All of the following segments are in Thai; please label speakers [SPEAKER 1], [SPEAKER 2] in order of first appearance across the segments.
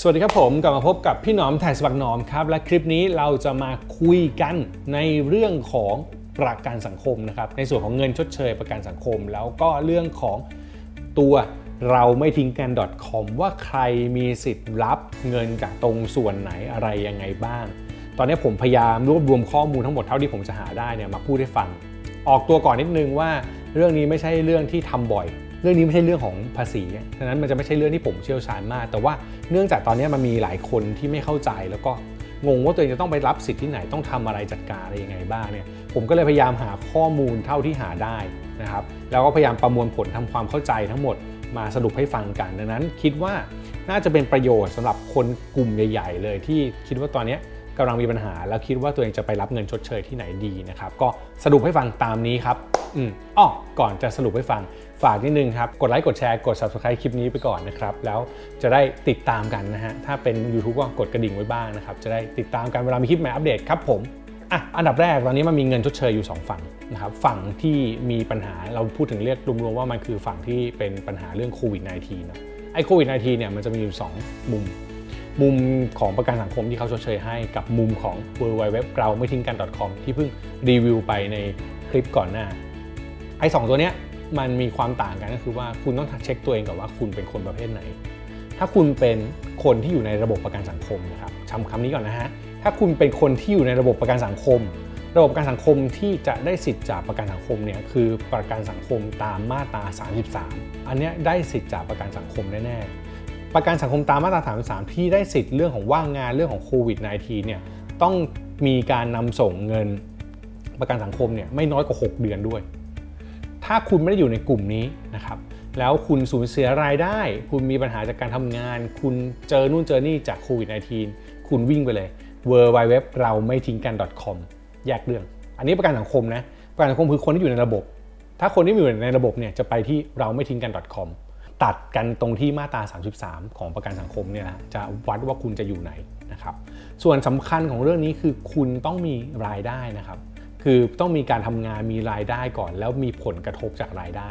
[SPEAKER 1] สวัสดีครับผมกลับมาพบกับพี่หนอมแทนสวักหนอมครับ และคลิปนี้เราจะมาคุยกันในเรื่องของประกันสังคมนะครับ ในส่วนของเงินชดเชยประกันสังคม แล้วก็เรื่องของตัวเราไม่ทิ้งกัน .com ว่าใครมีสิทธิ์รับเงินจากตรงส่วนไหนอะไรยังไงบ้าง ตอนนี้ผมพยายามรวบรวมข้อมูลทั้งหมดเท่าที่ผมจะหาได้เนี่ยมาพูดให้ฟัง ออกตัวก่อนนิดนึงว่าเรื่องนี้ไม่ใช่เรื่องที่ทำบ่อย เรื่องนี้ไม่ใช่เรื่องของภาษีดังนั้นมันจะไม่ใช่เรื่องที่ผมเชี่ยวชาญมาก แต่ว่าเนื่องจากตอนนี้มันมีหลายคนที่ไม่เข้าใจแล้วก็งงว่าตัวเองจะต้องไปรับสิทธิ์ที่ไหนต้องทำอะไรจัดการอะไรยังไงบ้างเนี่ยผมก็เลยพยายามหาข้อมูลเท่าที่หาได้นะครับแล้วก็พยายามประมวลผลทำความเข้าใจทั้งหมดมาสรุปให้ฟังกันดังนั้น คิดว่าน่าจะเป็นประโยชน์สำหรับคนกลุ่มใหญ่ ๆ เลยที่คิดว่าตอนนี้กำลังมีปัญหา แล้วคิดว่าตัวเองจะไปรับเงินชดเชยที่ไหนดีนะครับก็สรุปให้ฟังตามนี้ครับอืมอ้อก่อนจะสรุปให้ฟัง ฝากนิดนึงครับ กดไลค์กดแชร์กด subscribe คลิปนี้ไปก่อนนะครับ แล้วจะได้ติดตามกันนะฮะ ถ้าเป็น YouTube ก็กดกระดิ่งไว้บ้างนะครับ จะได้ติดตามกันเวลามีคลิปใหม่อัปเดตครับผมอะอันดับแรกตอนนี้มันมีเงินชดเชยอยู่ 2 ฝั่งนะครับฝั่งที่มีปัญหาเราพูดถึงเรียกรวมๆว่ามันคือฝั่งที่เป็นปัญหาเรื่องโควิด -19 นะไอ้โควิด -19 เนี่ยมันจะมีอยู่ 2 มุม มุมของประกันสังคมที่เขาชดเชยให้กับมุมของ w w w เราไม่ทิ้งกัน .com ที่เพิ่งรีวิวไปในคลิปก่อนหน้าไอ้สองตัวเนี้ย มันมีความต่างกันก็คือว่าคุณต้องเช็คตัวเองก่อนว่าคุณเป็นคนประเภทไหน ถ้าคุณเป็นคนที่อยู่ในระบบประกันสังคมนะครับจำคำนี้ก่อนนะฮะ ถ้าคุณเป็นคนที่อยู่ในระบบประกันสังคม ระบบประกันสังคมที่จะได้สิทธิ์จากประกันสังคมเนี่ยคือประกันสังคมตามมาตรา 33 อันนี้ได้สิทธิ์จากประกันสังคมแน่ๆ ประกันสังคมตามมาตรา 33 ที่ได้สิทธิ์เรื่องของว่างงานเรื่องของโควิด -19 เนี่ยต้องมีการนำส่งเงินประกันสังคมเนี่ยไม่น้อยกว่า 6 เดือนด้วย ถ้าคุณไม่ได้อยู่ในกลุ่มนี้นะครับแล้วคุณสูญเสียรายได้ คุณมีปัญหาจากการทำงาน คุณเจอนู่นเจอนี่จากโควิด -19 คุณวิ่งไปเลย w w w เราไม่ทิ้งกัน .com แยกเรื่อง อันนี้ประกันสังคมนะ ประกันสังคมคือคนที่อยู่ในระบบ ถ้าคนที่อยู่ในระบบเนี่ยจะไปที่เราไม่ทิ้งกัน .com ตัดกันตรงที่มาตรา 33 ของประกันสังคมเนี่ยนะจะวัดว่าคุณจะอยู่ไหนนะครับ ส่วนสำคัญของเรื่องนี้คือคุณต้องมีรายได้นะครับ คือต้องมีการทำงานมีรายได้ก่อน แล้วมีผลกระทบจากรายได้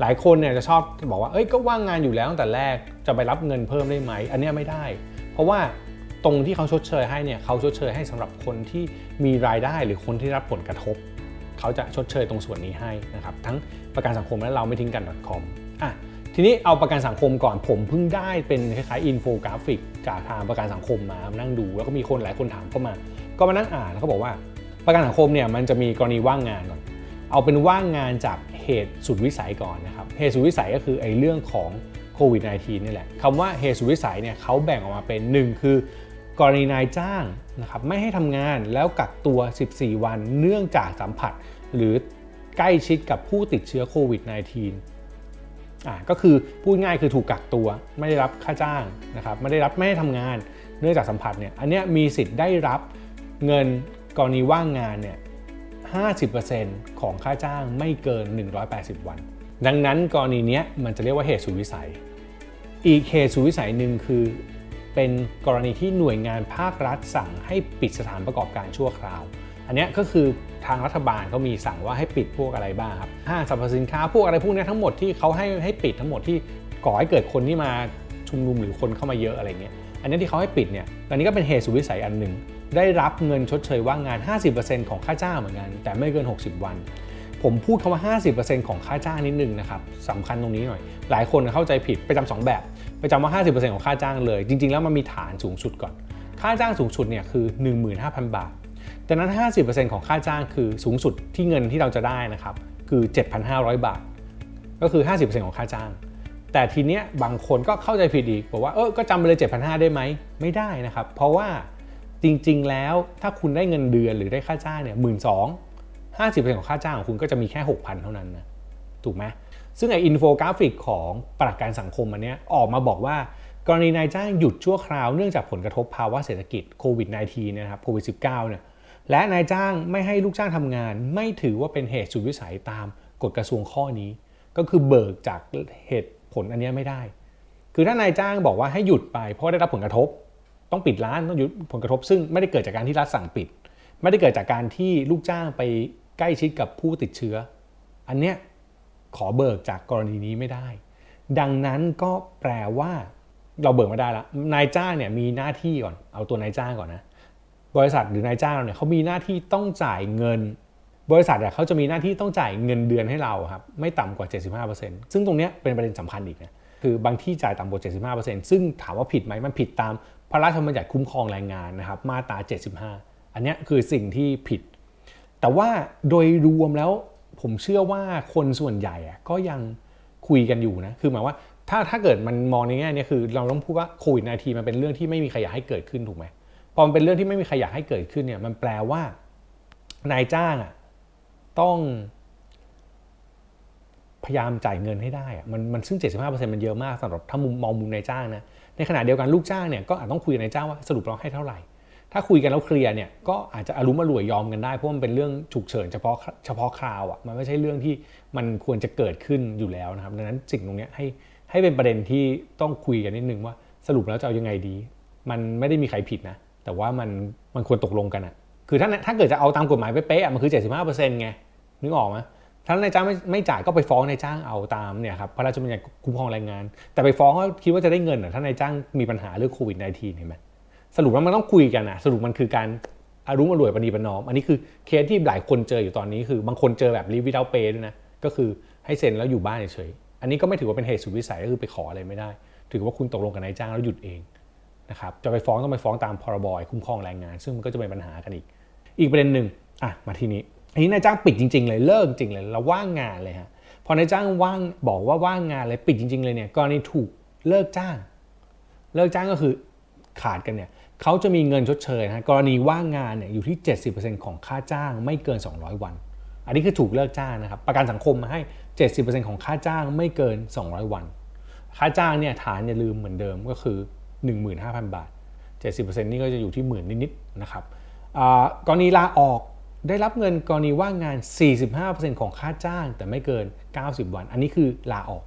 [SPEAKER 1] หลายคนเนี่ยจะชอบบอกว่าเอ้ยก็ว่างงานอยู่แล้วตั้งแต่แรกจะไปรับเงินเพิ่มได้ไหมอันนี้ไม่ได้ เพราะว่าตรงที่เขาชดเชยให้เนี่ยเขาชดเชยให้สำหรับคนที่มีรายได้หรือคนที่รับผลกระทบ เขาจะชดเชยตรงส่วนนี้ให้นะครับทั้งประกันสังคมและเราไม่ทิ้งกัน .com อะทีนี้เอาประกันสังคมก่อนผมเพิ่งได้เป็นคล้ายๆอินโฟกราฟิกจากทางประกันสังคมมามานั่งดู แล้วก็มีคนหลายคนถามเข้ามา ก็มานั่งอ่านแล้วเขาบอกว่า ประกันสังคมเนี่ยมันจะมีกรณีว่างงานก่อนเอาเป็นว่างงานจากเหตุสุดวิสัยก่อนนะครับเหตุสุดวิสัยก็คือไอ้เรื่องของโควิด -19 นี่แหละคำว่าเหตุสุดวิสัยเนี่ยเขาแบ่งออกมาเป็น 1 คือกรณีนายจ้างนะครับไม่ให้ทำงานแล้วกักตัว 14 วันเนื่องจากสัมผัส หรือใกล้ชิดกับผู้ติดเชื้อโควิด -19 อ่าก็คือพูดง่ายคือถูกกักตัวไม่ได้รับค่าจ้างนะครับไม่ได้รับไม่ได้ทำงาน เนื่องจากสัมผัสเนี่ยอันเนี้ยมีสิทธิ์ได้รับเงิน กรณีว่างงานเนี่ย 50%ของค่าจ้างไม่เกิน 180 วัน ดังนั้นกรณีนี้มันจะเรียกว่าเหตุสุวิสัย อีกเหตุสุวิสัยหนึ่งคือเป็นกรณีที่หน่วยงานภาครัฐสั่งให้ปิดสถานประกอบการชั่วคราว อันนี้ก็คือทางรัฐบาลเขามีสั่งว่าให้ปิดพวกอะไรบ้างครับห้างสรรพสินค้าพวกอะไรพวกนี้ทั้งหมดที่เขาให้ให้ปิดทั้งหมดที่ก่อให้เกิดคนที่มาชุมนุมหรือคนเข้ามาเยอะอะไรเงี้ย อันนี้ที่เขาให้ปิดเนี่ยอันนี้ก็เป็นเหตุสุวิสัยอันหนึ่ง ได้รับเงินชดเชยว่างงาน 50%ของค่าจ้างเหมือนกัน แต่ไม่เกิน 60 วัน ผมพูดคำว่า 50%ของค่าจ้างนิดนึงนะครับสำคัญตรงนี้หน่อย หลายคนเข้าใจผิดไปจำสองแบบ ไปจำว่า 50%ของค่าจ้างเลย จริง ๆ แล้วมันมีฐานสูงสุดก่อน ค่าจ้างสูงสุดเนี่ยคือ 15,000 บาทแต่นั้น 50%ของค่าจ้างคือสูงสุดที่เงินที่เราจะได้นะครับคือ 7,500 บาท ก็คือ 50%ของค่าจ้าง แต่ทีเนี้ยบางคนก็เข้าใจผิดอีกบอกว่าเออก็จำไปเลย7,500 ได้ไหมไม่ได้นะครับ เพราะว่าจริงๆ แล้วถ้าคุณได้เงินเดือนหรือได้ค่าจ้างเนี่ยหมื่นสองห้าสิบเปอร์เซ็นต์ของค่าจ้างของคุณก็จะมีแค่ 6,000 เท่านั้นนะถูกไหมซึ่งไออินโฟกราฟิกของประกันสังคมอันเนี้ยออกมาบอกว่ากรณีนายจ้างหยุดชั่วคราวเนื่องจากผลกระทบภาวะเศรษฐกิจโควิด -19 นยนะครับโควิด -19 เนี่ยและนายจ้างไม่ให้ลูกจ้างทำงาน ไม่ถือว่าเป็นเหตุสุดวิสัยตามกฎกระทรวงข้อนี้ ก็คือเบิกจากเหตุ ผลอันนี้ไม่ได้ คือถ้านายจ้างบอกว่าให้หยุดไป เพราะได้รับผลกระทบ ต้องปิดร้านต้องหยุดผลกระทบ ซึ่งไม่ได้เกิดจากการที่รัฐสั่งปิด ไม่ได้เกิดจากการที่ลูกจ้างไปใกล้ชิดกับผู้ติดเชื้อ อันเนี้ยขอเบิกจากกรณีนี้ไม่ได้ ดังนั้นก็แปลว่าเราเบิกไม่ได้ละนายจ้างเนี่ยมีหน้าที่ก่อน เอาตัวนายจ้างก่อนนะ บริษัทหรือนายจ้างเราเนี่ยเขามีหน้าที่ต้องจ่ายเงิน บริษัทเนี่ยเขาจะมีหน้าที่ต้องจ่ายเงินเดือนให้เราครับไม่ต่ำกว่า 75%ซึ่งตรงนี้เป็นประเด็นสำคัญอีกนะคือบางที่จ่ายต่ำกว่า 75%ซึ่งถามว่าผิดไหมมันผิดตามพระราชบัญญัติคุ้มครองแรงงานนะครับมาตรา 75 อันนี้คือสิ่งที่ผิด แต่ว่าโดยรวมแล้วผมเชื่อว่าคนส่วนใหญ่ก็ยังคุยกันอยู่นะคือหมายว่าถ้าถ้าเกิดมันมองในแง่เนี้คือเราต้องพูดว่าโควิด -19 มันเป็นเรื่องที่ไม่มีใครอยากให้เกิดขึ้นถูกไหมพอมันเป็นเรื่องที่ไม่มีใครอยากให้เกิดขึ้นเนี่ยมันแปลว่านายจ้างอะ ต้องพยายามจ่ายเงินให้ได้อะมันมันซึ่ง 75%มันเยอะมากสำหรับถ้ามุมมองมุมนายจ้างนะ ในขณะเดียวกันลูกจ้างเนี่ยก็อาจต้องคุยกับนายจ้างว่าสรุปเราให้เท่าไหร่ ถ้าคุยกันแล้วเคลียร์เนี่ยก็อาจจะอารมณ์อร่วยยอมกันได้เพราะมันเป็นเรื่องฉุกเฉินเฉพาะเฉพาะคราวอะมันไม่ใช่เรื่องที่มันควรจะเกิดขึ้นอยู่แล้วนะครับดังนั้นสิ่งตรงนี้ให้ให้เป็นประเด็นที่ต้องคุยกันนิดนึงว่าสรุปแล้วจะเอายังไงดี มันไม่ได้มีใครผิดนะ แต่ว่ามันมันควรตกลงกันอะ คือถ้าถ้าเกิดจะเอาตามกฎหมายเป๊ะๆมันคือ 75%ไงนึกออกไหมถ้านายจ้างไม่ไม่จ่ายก็ไปฟ้องนายจ้างเอาตามเนี่ยครับพระราชบัญญัติคุ้มครองแรงงาน แต่ไปฟ้องก็คิดว่าจะได้เงินเหรอถ้านายจ้างมีปัญหาเรื่องโควิด -19 เห็นไหมสรุปว่ามันต้องคุยกันนะสรุปมันคือการอารุมอร่วยปณีประนอม อันนี้คือเคสที่หลายคนเจออยู่ตอนนี้คือบางคนเจอแบบรีวิวเปย์ด้วยนะก็คือให้เซ็นแล้วอยู่บ้านเฉยๆอันนี้ก็ไม่ถือว่าเป็นเหตุสุดวิสัยก็คือไปขออะไรไม่ได้ ถือว่าคุณตกลงกับนายจ้างแล้วหยุดเองนะครับจะไปฟ้องต้องไปฟ้องตามพรบคุ้มครองแรงงาน ซึ่งมันก็จะเป็นปัญหากันอีก อีกประเด็นหนึ่งอะมาทีนี้อันนี้นายจ้างปิดจริง ๆ เลยเลิกจริงเลยเราว่างงานเลยฮะพอนายจ้างว่างบอกว่าว่างงานเลยปิดจริง ๆ เลยเนี่ยกรณีถูกเลิกจ้าง เลิกจ้างก็คือขาดกันเนี่ยเขาจะมีเงินชดเชยนะกรณีว่างงานเนี่ยอยู่ที่ 70%ของค่าจ้างไม่เกิน 200 วัน อันนี้คือถูกเลิกจ้างนะครับประกันสังคมมาให้ 70%ของค่าจ้างไม่เกิน 200 วัน ค่าจ้างเนี่ยฐานอย่าลืมเหมือนเดิมก็คือ 15,000 บาท 70%นี่ก็จะอยู่ที่หมื่นนิดๆนะครับอ่ กรณีลาออกได้รับเงินกรณีว่างงาน 45%ของค่าจ้าง แต่ไม่เกิน 90 วัน อันนี้คือลาออก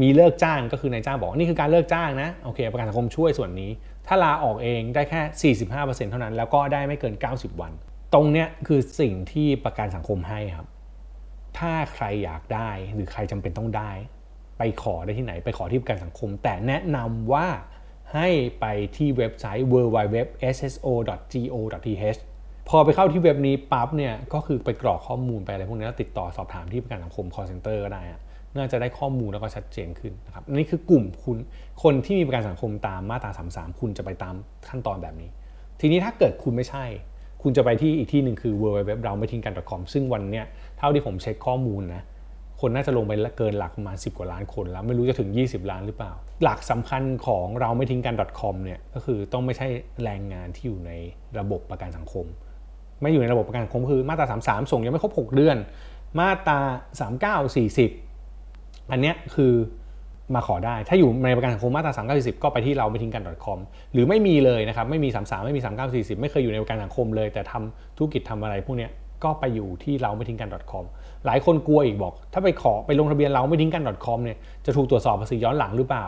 [SPEAKER 1] มีเลิกจ้างก็คือนายจ้างบอกนี่คือการเลิกจ้างนะโอเค ประกันสังคมช่วยส่วนนี้ ถ้าลาออกเองได้แค่ 45%เท่านั้น แล้วก็ได้ไม่เกิน 90 วัน ตรงเนี้ยคือสิ่งที่ประกันสังคมให้ครับ ถ้าใครอยากได้หรือใครจำเป็นต้องได้ ไปขอได้ที่ไหน ไปขอที่ประกันสังคม แต่แนะนำว่า ให้ไปที่เว็บไซต์ www.sso.go.th พอไปเข้าที่เว็บนี้ปั๊บเนี่ยก็คือไปกรอกข้อมูลไปอะไรพวกนี้แล้วติดต่อสอบถามที่ประกันสังคม call center ก็ได้อะน่าจะได้ข้อมูลแล้วก็ชัดเจนขึ้นนะครับนนี้คือกลุ่มคุณคนที่มีประกันสังคมตามมาตรา33 คุณจะไปตามขั้นตอนแบบนี้ ทีนี้ถ้าเกิดคุณไม่ใช่ คุณจะไปที่อีกที่หนึ่งคือ www เราไม่ทิ้งกัน .com ซึ่งวันเนี้ยเท่าที่ผมเช็คข้อมูลนะ คนน่าจะลงไปเกินหลักประมาณ 10 กว่าล้านคนแล้ว ไม่รู้จะถึง 20 ล้านหรือเปล่า หลักสำคัญของเราไม่ทิ้งกัน .com เนี่ยก็คือต้องไม่ใช่แรงงานที่อยู่ในระบบประกันสังคม ไม่อยู่ในระบบประกันสังคมคือมาตรา 33 ส่งยังไม่ครบ 6 เดือน มาตรา 39 40 อันเนี้ยคือมาขอได้ ถ้าอยู่ในประกันสังคมมาตรา39 40 ก็ไปที่เราไม่ทิ้งกัน .com หรือไม่มีเลยนะครับ ไม่มี 33 ไม่มี 39 40 ไม่เคยอยู่ในประกันสังคมเลย แต่ทำธุรกิจทำอะไรพวกเนี้ยก็ไปอยู่ที่เราไม่ทิ้งกัน .com หลายคนกลัวอีกบอก ถ้าไปขอไปลงทะเบียนเราไม่ทิ้งกัน .com เนี่ยจะถูกตรวจสอบภาษีย้อนหลังหรือเปล่า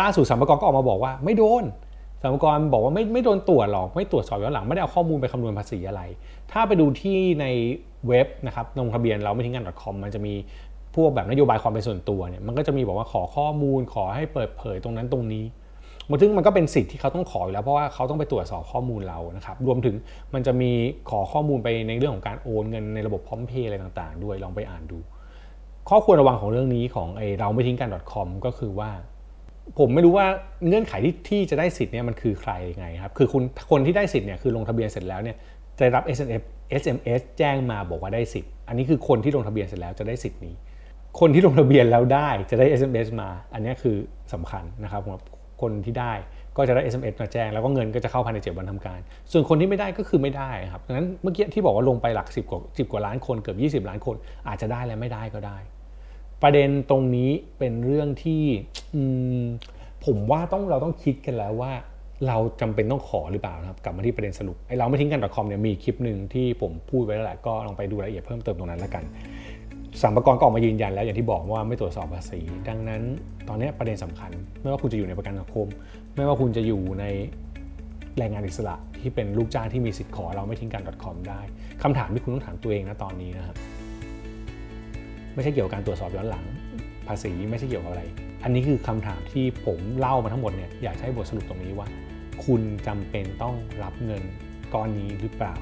[SPEAKER 1] ล่าสุดสัมภาระก็ออกมาบอกว่าไม่โดนสัมภาระบอกว่าไม่ไม่โดนตรวจหรอกไม่ตรวจสอบย้อนหลังไม่ได้เอาข้อมูลไปคำนวณภาษีอะไร ถ้าไปดูที่ในเว็บนะครับลงทะเบียนเราไม่ทิ้งกัน .com มันจะมีพวกแบบนโยบายความเป็นส่วนตัวเนี่ยมันก็จะมีบอกว่าขอข้อมูลขอให้เปิดเผยตรงนั้นตรงนี้ มันถึงมันก็เป็นสิทธิ์ที่เขาต้องขออยู่แล้วเพราะว่าเขาต้องไปตรวจสอบข้อมูลเรานะครับรวมถึงมันจะมีขอข้อมูลไปในเรื่องของการโอนเงินในระบบพร้อมเพย์อะไรต่างๆ ด้วยลองไปอ่านดู ข้อควรระวังของเรื่องนี้ของไอเราไม่ทิ้งกัน .com ก็คือว่า ผมไม่รู้ว่าเงื่อนไขที่ที่จะได้สิทธิ์เนี่ยมันคือใครไงครับคือคุณคนที่ได้สิทธิ์เนี่ยคือลงทะเบียนเสร็จแล้วเนี่ยจะรับ SMS SMS แจ้งมาบอกว่าได้สิทธิ์ อันนี้คือคนที่ลงทะเบียนเสร็จแล้วจะได้สิทธิ์นี้ คนที่ลงทะเบียนแล้วได้จะได้ SMS มา อันนี้คือสำคัญนะครับสำหรับ คนที่ได้ก็จะได้ SMS มาแจ้ง แล้วก็เงินก็จะเข้าภายใน 7 วันทำการ ส่วนคนที่ไม่ได้ก็คือไม่ได้ครับดังนั้นเมื่อกี้ที่บอกว่าลงไปหลัก 10 กว่า 10 กว่าล้านคนเกือบ 20 ล้านคน อาจจะได้และไม่ได้ก็ได้ ประเด็นตรงนี้เป็นเรื่องที่ผมว่าต้องเราต้องคิดกันแล้วว่า เราจำเป็นต้องขอหรือเปล่านะครับกลับมาที่ประเด็นสรุปไอเราไม่ทิ้งกัน .com เนี่ยมีคลิปหนึ่งที่ผมพูดไว้แล้วแหละก็ลองไปดูรายละเอียดเพิ่มเติมตรงนั้นแล้วกัน สัมภาระก็ออกมายืนยันแล้วอย่างที่บอกว่าไม่ตรวจสอบภาษี ดังนั้นตอนนี้ประเด็นสำคัญ ไม่ว่าคุณจะอยู่ในประกันสังคม ไม่ว่าคุณจะอยู่ในแรงงานอิสระที่เป็นลูกจ้างที่มีสิทธิ์ขอเราไม่ทิ้งกัน .com ได้คำถามที่คุณต้องถามตัวเองนะตอนนี้นะครับไม่ใช่เกี่ยวกับการตรวจสอบย้อนหลัง ภาษีไม่ใช่เกี่ยวกับอะไร อันนี้คือคำถามที่ผมเล่ามาทั้งหมดเนี่ยอยากให้บทสรุปตรงนี้ว่า คุณจำเป็นต้องรับเงินก้อนนี้หรือเปล่า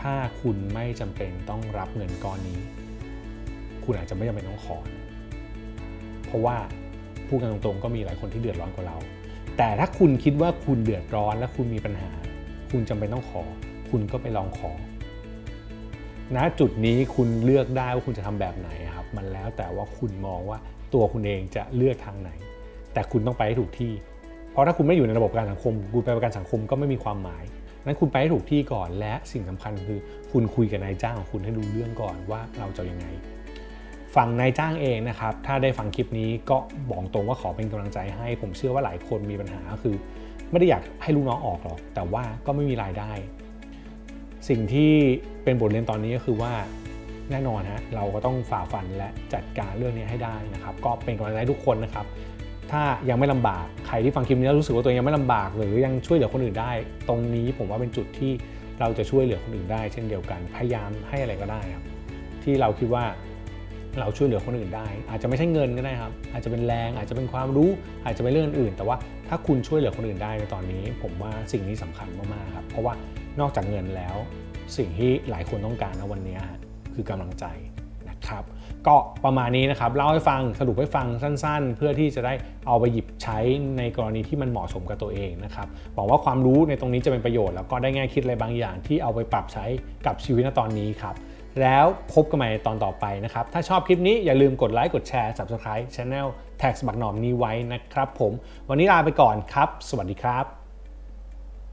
[SPEAKER 1] ถ้าคุณไม่จำเป็นต้องรับเงินก้อนนี้ คุณอาจจะไม่จำเป็นต้องขอ เพราะว่าพูดกันตรงๆก็มีหลายคนที่เดือดร้อนกว่าเรา แต่ถ้าคุณคิดว่าคุณเดือดร้อนและคุณมีปัญหา คุณจำเป็นต้องขอ คุณก็ไปลองขอณจุดนี้คุณเลือกได้ว่าคุณจะทำแบบไหนครับ มันแล้วแต่ว่าคุณมองว่าตัวคุณเองจะเลือกทางไหน แต่คุณต้องไปให้ถูกที่ เพราะถ้าคุณไม่อยู่ในระบบกันสังคม คุณไปประกันสังคมก็ไม่มีความหมายนั้นคุณไปให้ถูกที่ก่อนและสิ่งสำคัญคือ คุณคุยกับนายจ้างของคุณให้รู้เรื่องก่อนว่าเราจะยังไง ฝั่งนายจ้างเองนะครับ ถ้าได้ฟังคลิปนี้ก็บอกตรงว่าขอเป็นกำลังใจให้ ผมเชื่อว่าหลายคนมีปัญหาคือ ไม่ได้อยากให้ลูกน้องออกหรอก แต่ว่าก็ไม่มีรายได้ สิ่งที่เป็นบทเรียนตอนนี้ก็คือว่าแน่นอนฮะเราก็ต้องฝ่าฟันและจัดการเรื่องนี้ให้ได้นะครับ ก็เป็นกำลังใจทุกคนนะครับ ถ้ายังไม่ลำบากใครที่ฟังคลิปนี้แล้วรู้สึกว่าตัวเองยังไม่ลำบาก หรือยังช่วยเหลือคนอื่นได้ ตรงนี้ผมว่าเป็นจุดที่เราจะช่วยเหลือคนอื่นได้ เช่นเดียวกันพยายามให้อะไรก็ได้ครับที่เราคิดว่า เราช่วยเหลือคนอื่นได้ อาจจะไม่ใช่เงินก็ได้ครับ อาจจะเป็นแรงอาจจะเป็นความรู้ อาจจะเป็นเรื่องอื่น แต่ว่าถ้าคุณช่วยเหลือคนอื่นได้ในตอนนี้ ผมว่าสิ่งนี้สำคัญมากๆครับ เพราะว่านอกจากเงินแล้ว สิ่งที่หลายคนต้องการนะวันนี้คือกำลังใจนะครับก็ประมาณนี้นะครับเล่าให้ฟังสรุปให้ฟังสั้น ๆ เพื่อที่จะได้เอาไปหยิบใช้ในกรณีที่มันเหมาะสมกับตัวเองนะครับหวังว่าความรู้ในตรงนี้จะเป็นประโยชน์แล้วก็ได้แง่คิดอะไรบางอย่างที่เอาไปปรับใช้กับชีวิตณตอนนี้ครับ แล้วพบกันใหม่ตอนต่อไปนะครับ ถ้าชอบคลิปนี้อย่าลืมกดไลค์กดแชร์ Subscribe Channel Tax บักหนอมนี้ไว้นะครับผม วันนี้ลาไปก่อนครับ สวัสดีครับ